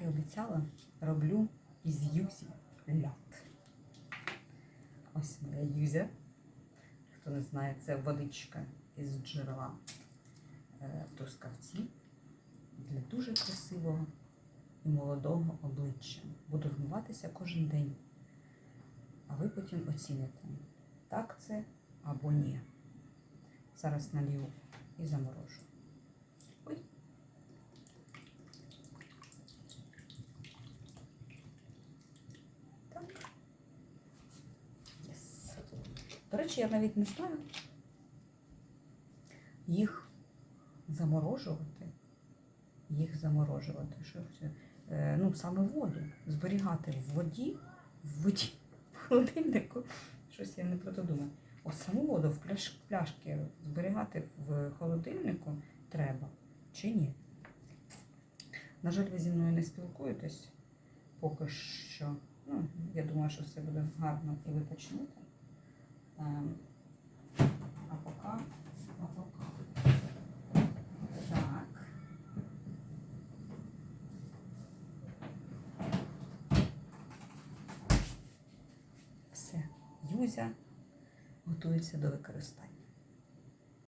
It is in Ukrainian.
як і обіцяла, роблю із юзі льот. Ось моя юзя. Хто не знає, це водичка із джерела е, в Трускавці для дуже красивого і молодого обличчя. Буду вмиватися кожен день. А ви потім оціните, так це або ні. Зараз налью і заморожу. До речі, я навіть не знаю їх заморожувати. Їх заморожувати. Що? Е, ну, саме воду. Зберігати в воді, в воді, в холодильнику. Щось я не про то думаю. От саму воду в пляш, пляшки зберігати в холодильнику треба чи ні? На жаль, ви зі мною не спілкуєтесь поки що. Ну, я думаю, що все буде гарно і ви почнете. А поки, а поки. Так. Все, Юзя готується до використання.